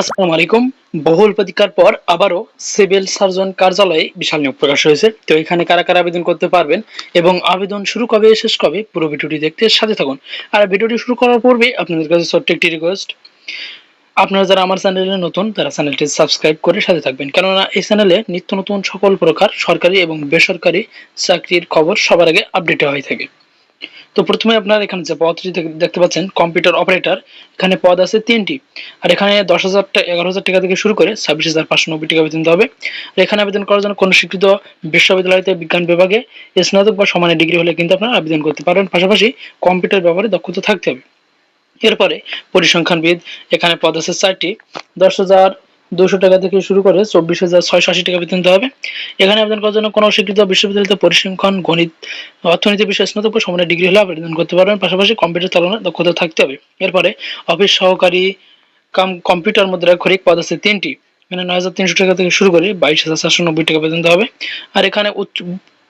আসসালামু আলাইকুম। বহুল প্রতীক্ষার পর আবারও সিভিল সার্জন কার্যালয়ে বিশাল নিয়োগ প্রকাশ হয়েছে। তো এখানে কারা কারা আবেদন করতে পারবেন এবং আবেদন শুরু কবে, শেষ কবে, পুরো ভিডিওটি দেখতে সাথে থাকুন। আর ভিডিওটি শুরু করার পূর্বে আপনাদের কাছে ছোট্ট একটি রিকোয়েস্ট আপনারা যারা আমার চ্যানেলে নতুন, তারা চ্যানেলটি সাবস্ক্রাইব করে সাথে থাকবেন। কেননা এই চ্যানেলে নিত্য নতুন সকল প্রকার সরকারি এবং বেসরকারি চাকরির খবর সবার আগে আপডেট হয়ে থাকে। তো প্রথমে আপনার এখানে যে পদটি দেখতে পাচ্ছেন কম্পিউটার অপারেটর এখানে পদ আছে তিনটি। আর এখানে দশ হাজার এগারো হাজার টাকা থেকে শুরু করে ছাব্বিশ হাজার পাঁচশো নব্বই টাকা বেতন হবে। আর এখানে আবেদন করার জন্য কোনো স্বীকৃত বিশ্ববিদ্যালয়তে বিজ্ঞান বিভাগে স্নাতক বা সমানের ডিগ্রি হলে কিন্তু আপনারা আবেদন করতে পারেন। পাশাপাশি কম্পিউটার ব্যবহারে দক্ষতা থাকতে হবে। এরপরে পরিসংখ্যানবিদ, এখানে পদ আছে চারটি। দশ হাজার দুশো টাকা থেকে শুরু করে চব্বিশ হাজার ছয়শো আশি টাকা বেতন দিতে হবে। এখানে আবেদন করার জন্য কোনো স্বীকৃত বিশ্ববিদ্যালয়তে পরিসংখ্যান, গণিত, অর্থনীতি বিষয়ে স্নাতক সমানের ডিগ্রি হলে আবেদন করতে পারবেন। পাশাপাশি কম্পিউটার চালানোর দক্ষতা থাকতে হবে। এরপরে অফিস সহকারী কাম কম্পিউটার মুদ্রা খরিক পদ আছে তিনটি। এখানে নয় হাজার তিনশো টাকা থেকে শুরু করে বাইশ হাজার চারশো নব্বই টাকা বেতন দিতে হবে। আর এখানে উচ্চ,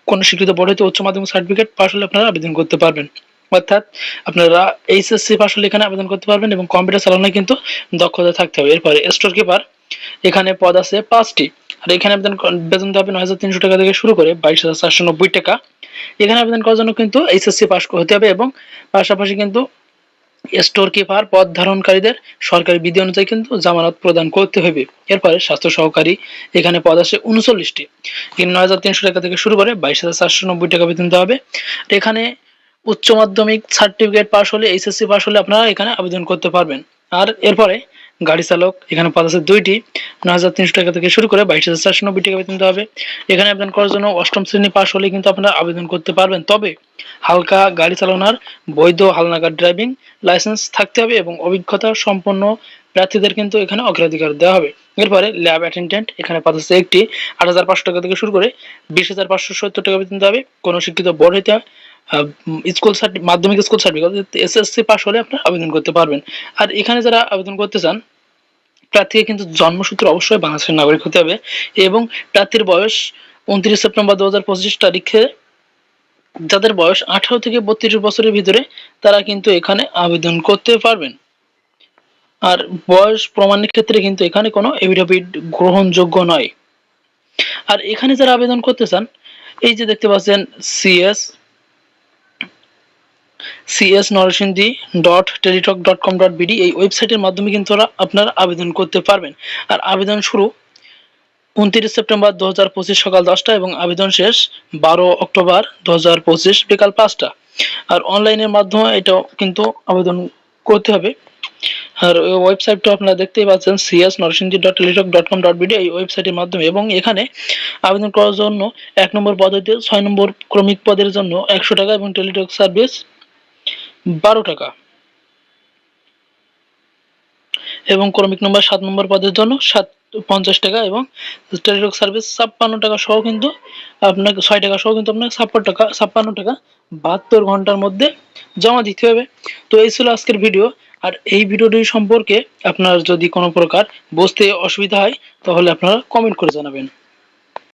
কোনো স্বীকৃত বোর্ড হতে উচ্চ মাধ্যমিক সার্টিফিকেট পাশ হলে আপনারা আবেদন করতে পারবেন। অর্থাৎ আপনারা এইচএসসি পাশ হলে এখানে আবেদন করতে পারবেন এবং কম্পিউটার চালানোয় কিন্তু দক্ষতা থাকতে হবে। এরপরে স্টোর কিপার এখানে পদ আছে পাঁচটি। আর এখানে আবেদন বেতন দেওয়া হবে নয় হাজার তিনশো টাকা থেকে শুরু করে বাইশ হাজার চারশো নব্বই টাকা। এখানে আবেদন করার জন্য কিন্তু এইচএসসি পাস হতে হবে এবং পাশাপাশি কিন্তু স্টোর কিপার পদ ধারণকারীদের সরকারি বিধি অনুযায়ী কিন্তু জামানত প্রদান করতে হবে। এরপরে স্বাস্থ্য সহকারী, এখানে পদ আছে উনচল্লিশটি। এখানে নয় হাজার তিনশো টাকা থেকে শুরু করে বাইশ হাজার চারশো নব্বই টাকা বেতন দেওয়া হবে। এখানে উচ্চ মাধ্যমিক সার্টিফিকেট পাস হলে, এইচএসসি পাস হলে আপনারা এখানে আবেদন করতে পারবেন। আর এরপরে গাড়ি চালক, এখানে পদ আছে দুইটি। নয় হাজার তিনশো টাকা থেকে শুরু করে বাইশ হাজার চারশো নব্বই টাকা বেতন হবে। এখানে আবেদন করার জন্য অষ্টম শ্রেণি পাশ হলে কিন্তু আপনারা আবেদন করতে পারবেন। তবে হালকা গাড়ি চালানোর বৈধ হালনাগাদ ড্রাইভিং লাইসেন্স থাকতে হবে এবং অভিজ্ঞতা সম্পন্ন প্রার্থীদের কিন্তু এখানে অগ্রাধিকার দেওয়া হবে। এরপরে ল্যাব অ্যাটেন্ডেন্ট, এখানে পদ আছে একটি আট হাজার পাঁচশো টাকা থেকে শুরু করে বিশ হাজার পাঁচশো সত্তর টাকা বেতন হবে। কোনো শিক্ষিত বোর্ড হইতে স্কুল মাধ্যমিক স্কুল সার্টিফিকেট, এসএসসি পাস হলে আপনারা আবেদন করতে পারবেন। আর এখানে যারা আবেদন করতে চান প্রার্থীকে কিন্তু জন্মসূত্রে অবশ্যই বাংলাদেশের নাগরিক হতে হবে এবং প্রার্থীর বয়স উনত্রিশ সেপ্টেম্বর দু হাজার পঁচিশ তারিখে যাদের বয়স আঠারো থেকে বত্রিশ বছরের ভিতরে তারা কিন্তু এখানে আবেদন করতে পারবেন। আর বয়স প্রমাণের ক্ষেত্রে কিন্তু এখানে কোনো এভিডেভিট গ্রহণযোগ্য নয়। আর এখানে যারা আবেদন করতে চান, এই যে দেখতে পাচ্ছেন CS CS Narsingdi dot Teletalk dot com dot BD এই ওয়েবসাইটের মাধ্যমে কিন্তু আপনারা আবেদন করতে পারবেন। আর আবেদন শুরু উনত্রিশ সেপ্টেম্বর দু হাজার পঁচিশ সকাল দশটা এবং আবেদন শেষ বারো অক্টোবর দু হাজার পঁচিশ বিকাল পাঁচটা। আর অনলাইনের মাধ্যমে এটা কিন্তু আবেদন করতে হবে। আর ওয়েবসাইটটা আপনারা দেখতেই পাচ্ছেন CS Narsingdi dot Teletalk dot com dot BD এই ওয়েবসাইটের মাধ্যমে এবং এখানে আবেদন করার জন্য এক নম্বর পদ্ধতিতে ছয় নম্বর ক্রমিক পদের জন্য একশো টাকা এবং টেলিটক সার্ভিস বারো টাকা। এবং ক্রমিক নম্বর সাত নম্বর পদের জন্য সাত পঞ্চাশ টাকা এবং টেলিটক সার্ভিস ছাপ্পান্ন টাকা সহ কিন্তু আপনাকে ছয় টাকা সহ কিন্তু আপনাকে ছাপ্পান্ন টাকা ছাপ্পান্ন টাকা বাহাত্তর ঘণ্টার মধ্যে জমা দিতে হবে। তো এই ছিল আজকের ভিডিও আর এই ভিডিওটি সম্পর্কে আপনার যদি কোনো প্রকার বুঝতে অসুবিধা হয়, তাহলে আপনারা কমেন্ট করে জানাবেন।